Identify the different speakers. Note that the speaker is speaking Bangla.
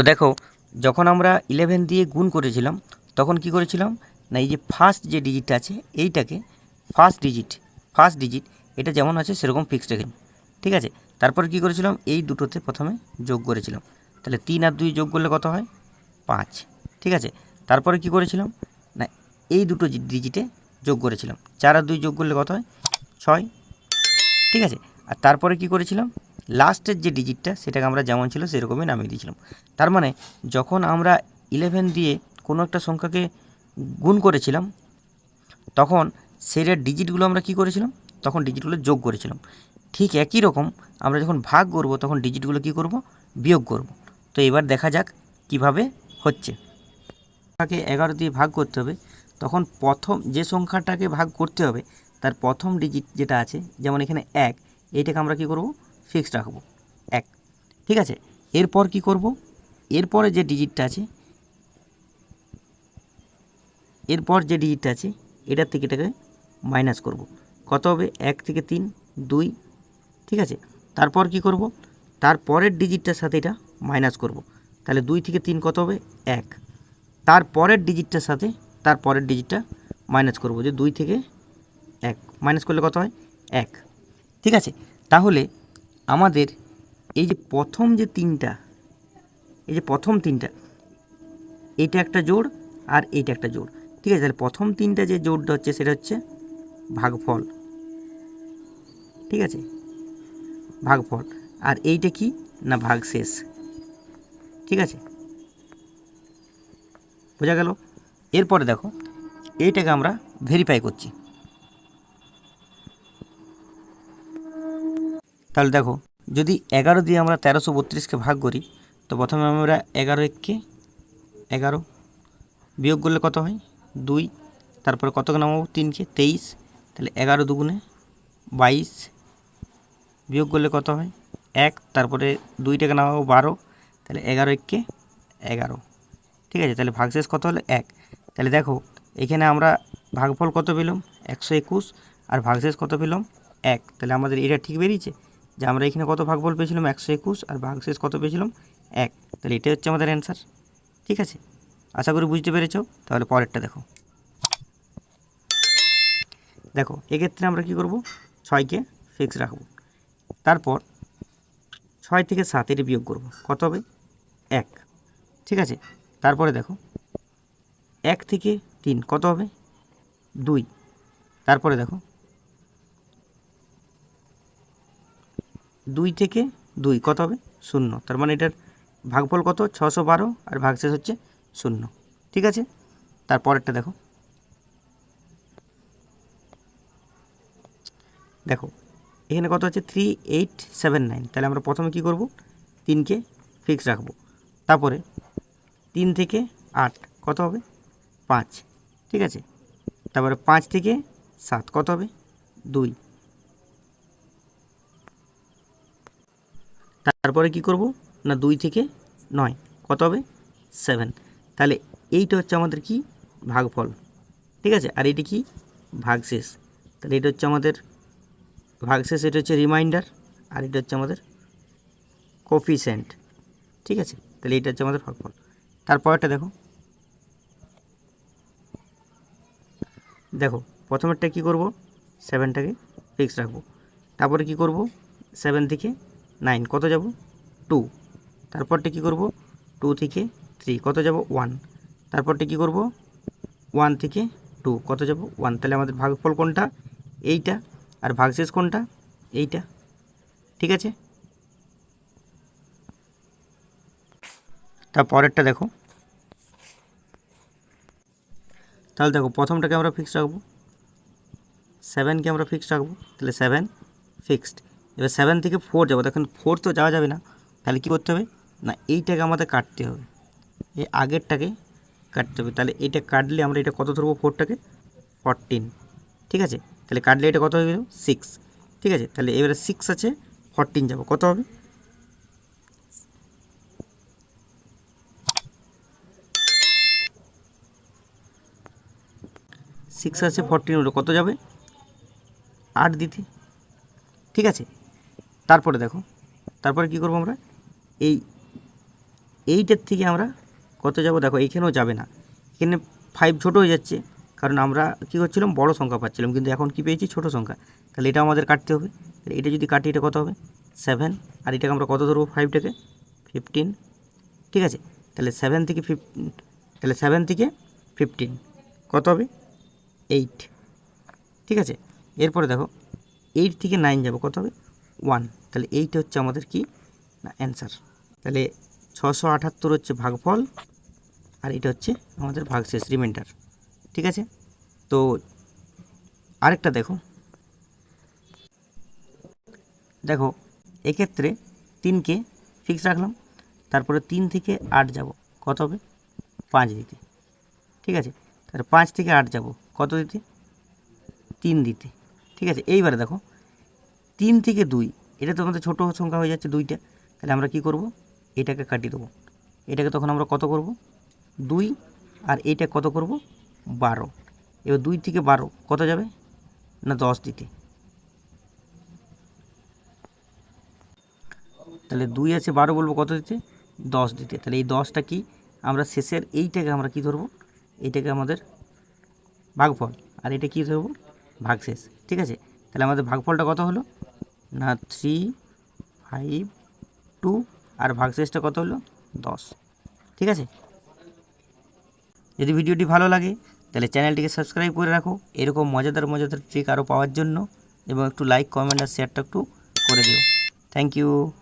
Speaker 1: তো দেখো, যখন আমরা ইলেভেন দিয়ে গুণ করেছিলাম, তখন কি করেছিলাম? না, এই যে ফার্স্ট যে ডিজিটটা আছে, এইটাকে ফার্স্ট ডিজিট ফার্স্ট ডিজিট এটা যেমন আছে সেরকম ফিক্সড রেখে ঠিক আছে? তারপর কি করেছিলাম? এই দুটোতে প্রথমে যোগ করেছিলাম। তাহলে তিন আর দুই যোগ করলে কত হয়? পাঁচ। ঠিক আছে? তারপরে কি করেছিলাম? না, এই দুটো ডিজিটে যোগ করেছিলাম। চার আর দুই যোগ করলে কত হয়? ছয়। ঠিক আছে? আর তারপরে কি করেছিলাম? লাস্টের যে ডিজিটটা সেটাকে আমরা যেমন ছিল সেরকমই নামিয়ে দিয়েছিলাম। তার মানে যখন আমরা ইলেভেন দিয়ে কোনো একটা সংখ্যাকে গুণ করেছিলাম, তখন সেটার ডিজিটগুলো আমরা কি করেছিলাম? তখন ডিজিটগুলো যোগ করেছিলাম। ঠিক একই রকম আমরা যখন ভাগ করব, তখন ডিজিটগুলো কি করব? বিয়োগ করব। তো এবার দেখা যাক কীভাবে হচ্ছে। সংখ্যাকে এগারো দিয়ে ভাগ করতে হবে, তখন প্রথম যে সংখ্যাটাকে ভাগ করতে হবে, তার প্রথম ডিজিট যেটা আছে, যেমন এখানে এক, এইটাকে আমরা কি করব? ফিক্সড রাখব। এক। ঠিক আছে? এরপর কি করব? এরপরে যে ডিজিটটা আছে, এরপর যে ডিজিটটা আছে, এটার থেকে এটাকে মাইনাস করব। কত হবে? এক থেকে তিন, দুই। ঠিক আছে? তারপর কি করব? তার পরের ডিজিটটার সাথে এটা মাইনাস করব। তাহলে দুই থেকে তিন কত হবে? এক। তার পরের ডিজিটটার সাথে তার পরের ডিজিটটা মাইনাস করব। যে দুই থেকে এক। মাইনাস করলে কত হয়? এক। ঠিক আছে? তাহলে আমাদের এই যে প্রথম যে তিনটা, এই যে প্রথম তিনটা এইটা একটা জোড় আর এইটা একটা জোড়। ঠিক আছে, তাহলে প্রথম তিনটা যে জোড়টা হচ্ছে সেটা হচ্ছে ভাগফল। ঠিক আছে? ভাগফল। আর এইটা কি? না, ভাগশেষ। ঠিক আছে? বোঝা গেল? এরপরে দেখো, এইটাকে আমরা ভেরিফাই করছি। তাহলে দেখো, যদি এগারো দিয়ে আমরা তেরোশো বত্রিশকে ভাগ করি, তো প্রথমে আমরা এগারো এককে এগারো বিয়োগ করলে কত হয়? দুই। তারপরে কতকে নামাবো? তিনকে। তেইশ। তাহলে এগারো দুগুণে বাইশ বিয়োগ করলে কত হয়? এক। তারপরে দুইটাকে নামাবো বারো। তাহলে এগারো এককে এগারো। ঠিক আছে? তাহলে ভাগশেষ কত হলো? এক। তাহলে দেখো, এখানে আমরা ভাগফল কত পেলাম? একশো একুশ। আর ভাগশেষ কত পেলাম? এক। তাহলে আমাদের এটা ঠিক বেরিয়েছে? যে আমরা এখানে কত ভাগফল পেয়েছিলাম? একশো একুশ আর ভাগশেষ কত পেয়েছিলাম? এক। তাহলে এটাই হচ্ছে আমাদের অ্যান্সার ঠিক আছে? আশা করি বুঝতে পেরেছ। তাহলে পরেরটা দেখো। দেখো, এক্ষেত্রে আমরা কি করব? ছয়কে ফিক্স রাখব। তারপর ছয় থেকে সাতের বিয়োগ করব। কত হবে? এক। ঠিক আছে? তারপরে দেখো, এক থেকে তিন কত হবে? দুই। তারপরে দেখো দুই থেকে দুই, কত হবে? শূন্য। তার মানে এটার ভাগফল কত? ছশো বারো, আর ভাগশেষ হচ্ছে শূন্য। ঠিক আছে? তারপরেরটা দেখো। দেখো, এখানে কত হচ্ছে? থ্রি এইট সেভেন নাইন তাহলে আমরা প্রথমে কি করব? তিনকে ফিক্স রাখব। তারপরে তিন থেকে আট, কত হবে? পাঁচ। ঠিক আছে? তারপরে পাঁচ থেকে সাত, কত হবে? দুই। তারপরে কি করব? না, দুই থেকে নয়। কত হবে? সেভেন। তাহলে এইটা হচ্ছে আমাদের কি? ভাগফল। ঠিক আছে? আর এটি কি? ভাগশেষ। তাহলে এটা হচ্ছে আমাদের ভাগশেষ, এটা হচ্ছে রিমাইন্ডার, আর এটা হচ্ছে আমাদের কোফিসেন্ট ঠিক আছে? তাহলে এটা হচ্ছে আমাদের ভাগফল। তারপরটা দেখো। দেখো, প্রথমেরটা কি করব? সেভেনটাকে ফিক্স রাখব। তারপরে কি করব? সেভেন থেকে নাইন, কত যাব? টু। তারপরটা কি করব? টু থেকে থ্রি, কত যাব? ওয়ান। তারপরটা কি করব? ওয়ান থেকে টু, কত যাব? ওয়ান। তাহলে আমাদের ভাগফল কোনটা? এইটা। আর ভাগশেষ কোনটা? এইটা। ঠিক আছে? তারপরেরটা দেখো। তাহলে দেখো, প্রথমটাকে আমরা ফিক্সড রাখব। সেভেনকে আমরা ফিক্সড রাখব। তাহলে সেভেন ফিক্সড এবার সেভেন থেকে ফোর যাব। দেখুন ফোর তো যাওয়া যাবে না। তাহলে কী করতে হবে? না, এইটাকে আমাদের কাটতে হবে। এই আগেরটাকে কাটতে হবে। তাহলে এইটা কাটলে আমরা এটা কত ধরবো ফোরটাকে ফরটিন ঠিক আছে? তাহলে কাটলে এটা কত হয়ে সিক্স ঠিক আছে? তাহলে এবারে সিক্স আছে ফরটিন যাব। কত হবে? সিক্স আছে ফরটিন হলো। কত যাবে? আট দিতে। ঠিক আছে? তারপরে দেখো, তারপরে কি করব আমরা? এই, এইটার থেকে আমরা কত যাব? দেখো, এইখানেও যাবে না। এখানে ফাইভ ছোটো হয়ে যাচ্ছে, কারণ আমরা কী করছিলাম? বড় সংখ্যা পাচ্ছিলাম, কিন্তু এখন কি পেয়েছি? ছোট সংখ্যা। তাহলে এটা আমাদের কাটতে হবে। তাহলে এটা যদি কাটি, এটা কত হবে? সেভেন আর এটাকে আমরা কত ধরবো? ফাইভটাকে ফিফটিন ঠিক আছে? তাহলে সেভেন থেকে ফিফ তাহলে সেভেন থেকে ফিফটিন কত হবে? এইট ঠিক আছে? এরপরে দেখো এইট থেকে নাইন যাব। কত হবে? ওয়ান তাহলে এইটা হচ্ছে আমাদের কি? না অ্যান্সার তাহলে ছশো আটাত্তর হচ্ছে ভাগফল আর এটা হচ্ছে আমাদের ভাগশেষ রিমাইন্ডার ঠিক আছে? তো আরেকটা দেখো। দেখো, এক্ষেত্রে তিনকে ফিক্স রাখলাম, তারপরে তিন থেকে আট যাব। কত হবে? পাঁচ দিতে। ঠিক আছে? তাহলে পাঁচ থেকে আট যাব। কত দিতে? তিন দিতে। ঠিক আছে? এইবারে দেখো, তিন থেকে দুই এটা তো আমাদের ছোটো সংখ্যা হয়ে যাচ্ছে দুইটা, তাহলে আমরা কি করব? এটাকে কাটিয়ে দেবো। এটাকে তখন আমরা কত করব? দুই, আর এইটা কত করব? বারো। এবার দুই থেকে বারো কত যাবে? না দশ দিতে। তাহলে দুই আছে বারো বলব কত দিতে? দশ দিতে। তাহলে এই দশটা কি? আমরা শেষের এইটাকে আমরা কি ধরবো? এইটাকে আমাদের ভাগফল। আর এটা কী ধরবো? ভাগশেষ। ঠিক আছে? তাহলে আমাদের ভাগফলটা কত হলো? না থ্রি ফাইভ টু আর ভাগশেষটা কত হলো? দশ। ঠিক আছে? যদি ভিডিওটি ভালো লাগে, তাহলে চ্যানেলটিকে সাবস্ক্রাইব করে রাখো। এরকম মজাদার মজাদার ট্রিক আরও পাওয়ার জন্য এবং একটু লাইক কমেন্ট আর শেয়ারটা একটু করে দিও। Thank you